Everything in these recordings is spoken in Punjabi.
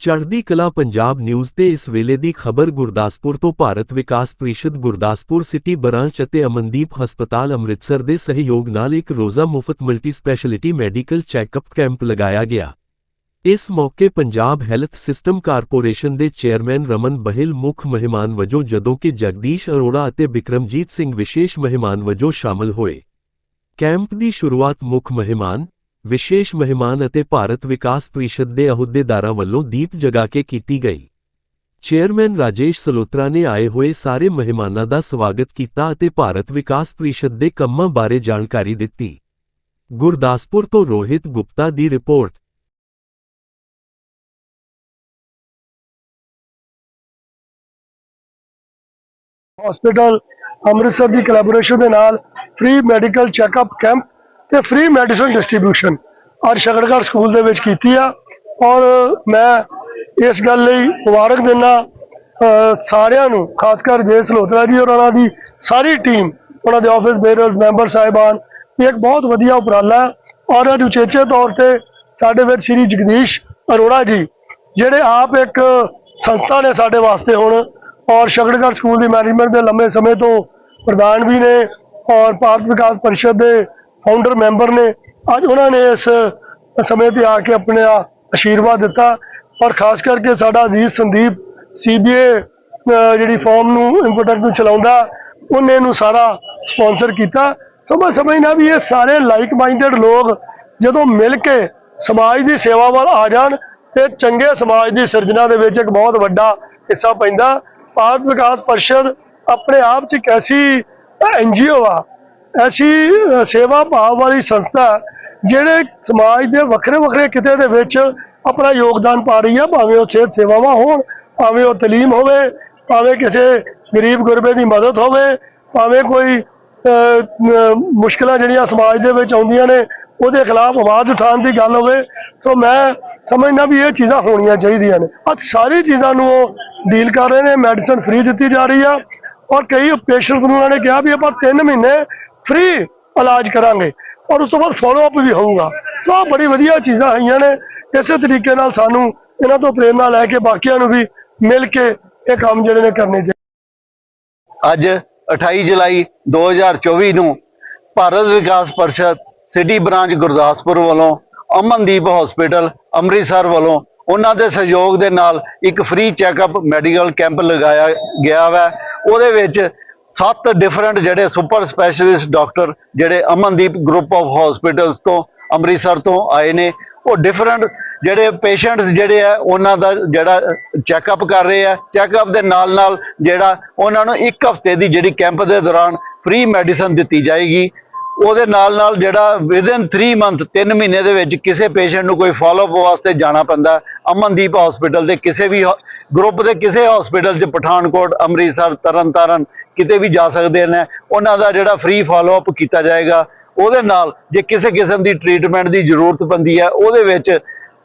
ਚੜ੍ਹਦੀ ਕਲਾ ਪੰਜਾਬ ਨਿਊਜ਼ ਤੇ ਇਸ ਵੇਲੇ ਦੀ ਖਬਰ ਗੁਰਦਾਸਪੁਰ ਤੋਂ ਭਾਰਤ ਵਿਕਾਸ ਪ੍ਰੀਸ਼ਦ ਗੁਰਦਾਸਪੁਰ ਸਿਟੀ ਬ੍ਰਾਂਚ ਅਤੇ ਅਮਨਦੀਪ ਹਸਪਤਾਲ ਅੰਮ੍ਰਿਤਸਰ ਦੇ ਸਹਿਯੋਗ ਨਾਲ ਇੱਕ ਰੋਜ਼ਾ ਮੁਫਤ multi speciality medical checkup camp ਲਗਾਇਆ ਗਿਆ। ਇਸ ਮੌਕੇ ਪੰਜਾਬ ਹੈਲਥ ਸਿਸਟਮ ਕਾਰਪੋਰੇਸ਼ਨ ਦੇ ਚੇਅਰਮੈਨ ਰਮਨ ਬਹਿਲ, ਮੁੱਖ ਮਹਿਮਾਨ ਵਜੋਂ ਜਦੋਂ ਕਿ ਜਗਦੀਸ਼ ਅਰੋੜਾ ਅਤੇ ਬਿਕਰਮਜੀਤ ਸਿੰਘ ਵਿਸ਼ੇਸ਼ ਮਹਿਮਾਨ ਵਜੋਂ ਸ਼ਾਮਲ ਹੋਏ। ਕੈਂਪ ਦੀ ਸ਼ੁਰੂਆਤ ਮੁੱਖ ਮਹਿਮਾਨ ਵਿਸ਼ੇਸ਼ ਮਹਿਮਾਨ ਅਤੇ ਭਾਰਤ ਵਿਕਾਸ ਪ੍ਰੀਸ਼ਦ ਦੇ ਅਹੁਦੇਦਾਰਾਂ ਵੱਲੋਂ ਦੀਪ ਜਗਾ ਕੇ ਕੀਤੀ ਗਈ ਚੇਅਰਮੈਨ ਰਾਜੇਸ਼ ਸਲੋਤਰਾ ਨੇ ਆਏ ਹੋਏ ਸਾਰੇ ਮਹਿਮਾਨਾਂ ਦਾ ਸਵਾਗਤ ਕੀਤਾ ਅਤੇ ਭਾਰਤ ਵਿਕਾਸ ਪ੍ਰੀਸ਼ਦ ਦੇ ਕੰਮਾਂ ਬਾਰੇ ਜਾਣਕਾਰੀ ਦਿੱਤੀ ਗੁਰਦਾਸਪੁਰ ਤੋਂ ਰੋਹਿਤ ਗੁਪਤਾ ਦੀ ਰਿਪੋਰਟ ਹਸਪੀਟਲ ਅੰਮ੍ਰਿਤਸਰ ਦੀ ਕੋਲੈਬੋਰੇਸ਼ਨ ਦੇ ਨਾਲ ਫ੍ਰੀ ਮੈਡੀਕਲ ਚੈੱਕਅਪ ਕੈਂਪ ਤੇ ਫ੍ਰੀ ਮੈਡੀਸਨ ਡਿਸਟ੍ਰੀਬਿਊਸ਼ਨ ਅੱਜ ਸ਼ਗੜਗੜ੍ਹ ਸਕੂਲ ਦੇ ਵਿੱਚ ਕੀਤੀ ਆ ਔਰ ਮੈਂ ਇਸ ਗੱਲ ਲਈ ਮੁਬਾਰਕ ਦਿੰਦਾ ਸਾਰਿਆਂ ਨੂੰ, ਖਾਸ ਕਰ ਜੇ ਸਲੋਤਰਾ ਜੀ ਔਰ ਉਹਨਾਂ ਦੀ, ਸਾਰੀ ਟੀਮ ਉਹਨਾਂ ਦੇ ਆਫਿਸ ਬੇਅਰਰਸ ਮੈਂਬਰ ਸਾਹਿਬਾਨ ਇਹ ਇੱਕ ਬਹੁਤ ਵਧੀਆ ਉਪਰਾਲਾ ਹੈ। ਔਰ ਅੱਜ ਉਚੇਚੇ ਤੌਰ ਤੇ ਸਾਡੇ ਵਿੱਚ ਸ਼੍ਰੀ ਜਗਦੀਸ਼ ਅਰੋੜਾ ਜੀ, ਜਿਹੜੇ ਆਪ ਇੱਕ ਸੰਸਥਾ ਨੇ ਸਾਡੇ ਵਾਸਤੇ ਹੁਣ, ਔਰ ਸ਼ਗੜਗੜ੍ਹ ਸਕੂਲ ਦੀ ਮੈਨੇਜਮੈਂਟ ਦੇ ਲੰਮੇ ਸਮੇਂ ਤੋਂ ਪ੍ਰਧਾਨ ਵੀ ਨੇ, ਔਰ ਭਾਰਤ ਵਿਕਾਸ ਪਰਿਸ਼ਦ ਦੇ ਫਾਊਂਡਰ ਮੈਂਬਰ ਨੇ। ਅੱਜ ਉਹਨਾਂ ਨੇ ਇਸ ਸਮੇਂ ਤੇ ਆ ਕੇ ਆਪਣੇ ਆਸ਼ੀਰਵਾਦ ਦਿੱਤਾ। ਔਰ ਖਾਸ ਕਰਕੇ ਸਾਡਾ ਅਜ਼ੀਜ਼ ਸੰਦੀਪ ਸੀਬੀਏ ਜਿਹੜੀ ਫਾਰਮ ਨੂੰ ਇੰਪੋਰਟੈਂਟ ਨੂੰ ਚਲਾਉਂਦਾ, ਉਹਨੇ ਇਹਨੂੰ ਸਾਰਾ ਸਪਾਂਸਰ ਕੀਤਾ। ਸੋ ਮੈਂ ਸਮਝਦਾ ਵੀ ਇਹ ਸਾਰੇ ਲਾਈਕ ਮਾਈਂਡਡ ਲੋਕ ਜਦੋਂ ਮਿਲ ਕੇ ਸਮਾਜ ਦੀ ਸੇਵਾ ਵੱਲ ਆ ਜਾਣ, ਤੇ ਚੰਗੇ ਸਮਾਜ ਦੀ ਸਿਰਜਣਾ ਦੇ ਵਿੱਚ ਇੱਕ ਬਹੁਤ ਵੱਡਾ ਹਿੱਸਾ ਪੈਂਦਾ। ਭਾਰਤ ਵਿਕਾਸ ਪਰਿਸ਼ਦ ਆਪਣੇ ਆਪ 'ਚ ਇੱਕ ਐਸੀ ਐਨਜੀਓ ਆ ਐਸੀ ਸੇਵਾ ਭਾਵ ਵਾਲੀ ਸੰਸਥਾ ਜਿਹੜੇ ਸਮਾਜ ਦੇ ਵੱਖਰੇ ਵੱਖਰੇ ਕਿਤੇ ਦੇ ਵਿੱਚ ਆਪਣਾ ਯੋਗਦਾਨ ਪਾ ਰਹੀ ਆ ਭਾਵੇਂ ਉਹ ਸਿਹਤ ਸੇਵਾਵਾਂ ਹੋਣ ਭਾਵੇਂ ਉਹ ਤਾਲੀਮ ਹੋਵੇ ਭਾਵੇਂ ਕਿਸੇ ਗਰੀਬ ਗੁਰਬੇ ਦੀ ਮਦਦ ਹੋਵੇ ਭਾਵੇਂ ਕੋਈ ਅ, ਮੁਸ਼ਕਲਾਂ ਜਿਹੜੀਆਂ ਸਮਾਜ ਦੇ ਵਿੱਚ ਆਉਂਦੀਆਂ ਨੇ ਉਹਦੇ ਖਿਲਾਫ ਆਵਾਜ਼ ਉਠਾਉਣ ਦੀ ਗੱਲ ਹੋਵੇ ਸੋ ਮੈਂ ਸਮਝਣਾ ਵੀ ਇਹ ਚੀਜ਼ਾਂ ਹੋਣੀਆਂ ਚਾਹੀਦੀਆਂ ਨੇ। ਅੱਜ ਸਾਰੀ ਚੀਜ਼ਾਂ ਨੂੰ ਉਹ ਡੀਲ ਕਰ ਰਹੇ ਨੇ ਮੈਡੀਸਨ ਫ੍ਰੀ ਦਿੱਤੀ ਜਾ ਰਹੀ ਆ ਔਰ ਕਈ ਪੇਸ਼ੈਂਟਸ ਨੂੰ ਉਹਨਾਂ ਨੇ ਕਿਹਾ ਵੀ ਆਪਾਂ 3 ਮਹੀਨੇ ਫ੍ਰੀ ਇਲਾਜ ਕਰਾਂਗੇ। ਔਰ ਉਸ ਤੋਂ ਬਾਅਦ ਫੋਲੋ ਅਪ ਵੀ ਹੋਊਗਾ। ਸੋ ਆਹ ਬੜੀ ਵਧੀਆ ਚੀਜ਼ਾਂ ਆਈਆਂ ਨੇ। ਇਸੇ ਤਰੀਕੇ ਨਾਲ ਸਾਨੂੰ ਇਹਨਾਂ ਤੋਂ ਪ੍ਰੇਰਣਾ ਲੈ ਕੇ ਬਾਕੀਆਂ ਨੂੰ ਵੀ ਮਿਲ ਕੇ ਇਹ ਕੰਮ ਜਿਹੜੇ ਨੇ ਕਰਨੇ ਚਾਹੀਦੇ। ਅੱਜ 28 ਜੁਲਾਈ 2024 ਨੂੰ ਭਾਰਤ ਵਿਕਾਸ ਪਰਿਸ਼ਦ ਸਿਟੀ ਬ੍ਰਾਂਚ ਗੁਰਦਾਸਪੁਰ ਵੱਲੋਂ ਅਮਨਦੀਪ ਹਸਪੀਟਲ ਅੰਮ੍ਰਿਤਸਰ ਵੱਲੋਂ ਉਹਨਾਂ ਦੇ ਸਹਿਯੋਗ ਦੇ ਨਾਲ ਇੱਕ ਫ੍ਰੀ ਚੈੱਕਅਪ ਮੈਡੀਕਲ ਕੈਂਪ ਲਗਾਇਆ ਗਿਆ ਵਾ। ਉਹਦੇ ਵਿੱਚ ਸੱਤ ਡਿਫਰੈਂਟ ਜਿਹੜੇ ਸੁਪਰ ਸਪੈਸ਼ਲਿਸਟ ਡਾਕਟਰ ਜਿਹੜੇ ਅਮਨਦੀਪ ਗਰੁੱਪ ਆਫ ਹਸਪੀਟਲਸ ਤੋਂ ਅੰਮ੍ਰਿਤਸਰ ਤੋਂ ਆਏ ਨੇ, ਉਹ ਡਿਫਰੈਂਟ ਜਿਹੜੇ ਪੇਸ਼ੈਂਟਸ ਜਿਹੜੇ ਆ, ਉਹਨਾਂ ਦਾ ਜਿਹੜਾ ਚੈੱਕਅਪ ਕਰ ਰਹੇ ਆ। ਚੈੱਕਅਪ ਦੇ ਨਾਲ ਨਾਲ ਜਿਹੜਾ ਉਹਨਾਂ ਨੂੰ ਇੱਕ ਹਫ਼ਤੇ ਦੀ ਜਿਹੜੀ ਕੈਂਪ ਦੇ ਦੌਰਾਨ ਫ੍ਰੀ ਮੈਡੀਸਨ ਦਿੱਤੀ ਜਾਏਗੀ। ਉਹਦੇ ਨਾਲ ਨਾਲ ਜਿਹੜਾ ਵਿਦਨ 3 ਮੰਥ 3 ਮਹੀਨੇ ਦੇ ਵਿੱਚ ਕਿਸੇ ਪੇਸ਼ੈਂਟ ਨੂੰ ਕੋਈ ਫਾਲੋਅਪ ਵਾਸਤੇ ਜਾਣਾ ਪੈਂਦਾ। ਅਮਨਦੀਪ ਹਸਪੀਟਲ ਦੇ ਕਿਸੇ ਵੀ ਗਰੁੱਪ ਦੇ ਕਿਸੇ ਹਸਪੀਟਲ 'ਚ ਪਠਾਨਕੋਟ, ਅੰਮ੍ਰਿਤਸਰ, ਤਰਨਤਾਰਨ ਕਿਤੇ ਵੀ ਜਾ ਸਕਦੇ ਨੇ, ਉਹਨਾਂ ਦਾ ਜਿਹੜਾ ਫ੍ਰੀ ਫਾਲੋਅਪ ਕੀਤਾ ਜਾਏਗਾ, ਉਹਦੇ ਨਾਲ ਜੇ ਕਿਸੇ ਕਿਸਮ ਦੀ ਟ੍ਰੀਟਮੈਂਟ ਦੀ ਜ਼ਰੂਰਤ ਪੈਂਦੀ ਹੈ, ਉਹਦੇ ਵਿੱਚ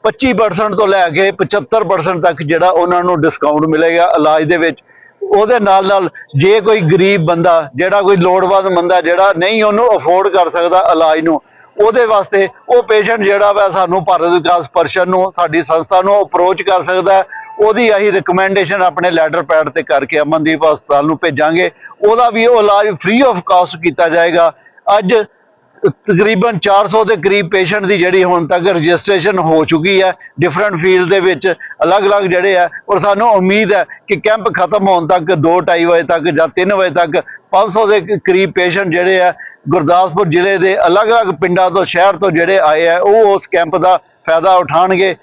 25% ਤੋਂ ਲੈ ਕੇ 75% ਤੱਕ ਜਿਹੜਾ ਉਹਨਾਂ ਨੂੰ ਡਿਸਕਾਊਂਟ ਮਿਲੇਗਾ ਇਲਾਜ ਦੇ ਵਿੱਚ। ਉਹਦੇ ਨਾਲ ਨਾਲ ਜੇ ਕੋਈ ਗਰੀਬ ਬੰਦਾ, ਜਿਹੜਾ ਕੋਈ ਲੋੜਵੰਦ ਬੰਦਾ, ਜਿਹੜਾ ਨਹੀਂ ਉਹਨੂੰ ਅਫੋਰਡ ਕਰ ਸਕਦਾ ਇਲਾਜ ਨੂੰ, ਉਹਦੇ ਵਾਸਤੇ ਉਹ ਪੇਸ਼ੈਂਟ ਜਿਹੜਾ ਵਾ ਸਾਨੂੰ ਭਾਰਤ ਵਿਕਾਸ ਪਰਿਸ਼ਦ ਨੂੰ, ਸਾਡੀ ਸੰਸਥਾ ਨੂੰ ਅਪਰੋਚ ਕਰ ਸਕਦਾ ਉਹਦੀ ਅਸੀਂ ਰਿਕਮੈਂਡੇਸ਼ਨ ਆਪਣੇ ਲੈਟਰ ਪੈਡ ਤੇ ਕਰਕੇ ਅਮਨਦੀਪ ਹਸਪਤਾਲ ਨੂੰ ਭੇਜਾਂਗੇ। ਉਹਦਾ ਵੀ ਉਹ ਇਲਾਜ ਫ੍ਰੀ ਆਫ ਕਾਸਟ ਕੀਤਾ ਜਾਏਗਾ। ਅੱਜ ਤਕਰੀਬਨ 400 ਦੇ ਕਰੀਬ ਪੇਸ਼ੈਂਟ ਦੀ ਜਿਹੜੀ ਹੁਣ ਤੱਕ ਰਜਿਸਟ੍ਰੇਸ਼ਨ ਹੋ ਚੁੱਕੀ ਹੈ ਡਿਫਰੈਂਟ ਫੀਲਡ ਦੇ ਵਿੱਚ ਅਲੱਗ-ਅਲੱਗ ਜਿਹੜੇ ਆ, ਔਰ ਸਾਨੂੰ ਉਮੀਦ ਹੈ ਕਿ ਕੈਂਪ ਖਤਮ ਹੋਣ ਤੱਕ 2:30 ਵਜੇ ਤੱਕ ਜਾਂ 3 ਵਜੇ ਤੱਕ 500 ਦੇ ਕਰੀਬ ਪੇਸ਼ੈਂਟ ਜਿਹੜੇ ਆ ਗੁਰਦਾਸਪੁਰ ਜ਼ਿਲ੍ਹੇ ਦੇ ਅਲੱਗ-ਅਲੱਗ ਪਿੰਡਾਂ ਤੋਂ, ਸ਼ਹਿਰ ਤੋਂ ਜਿਹੜੇ ਆਏ ਆ, ਉਹ ਉਸ ਕੈਂਪ ਦਾ ਫਾਇਦਾ ਉਠਾਣਗੇ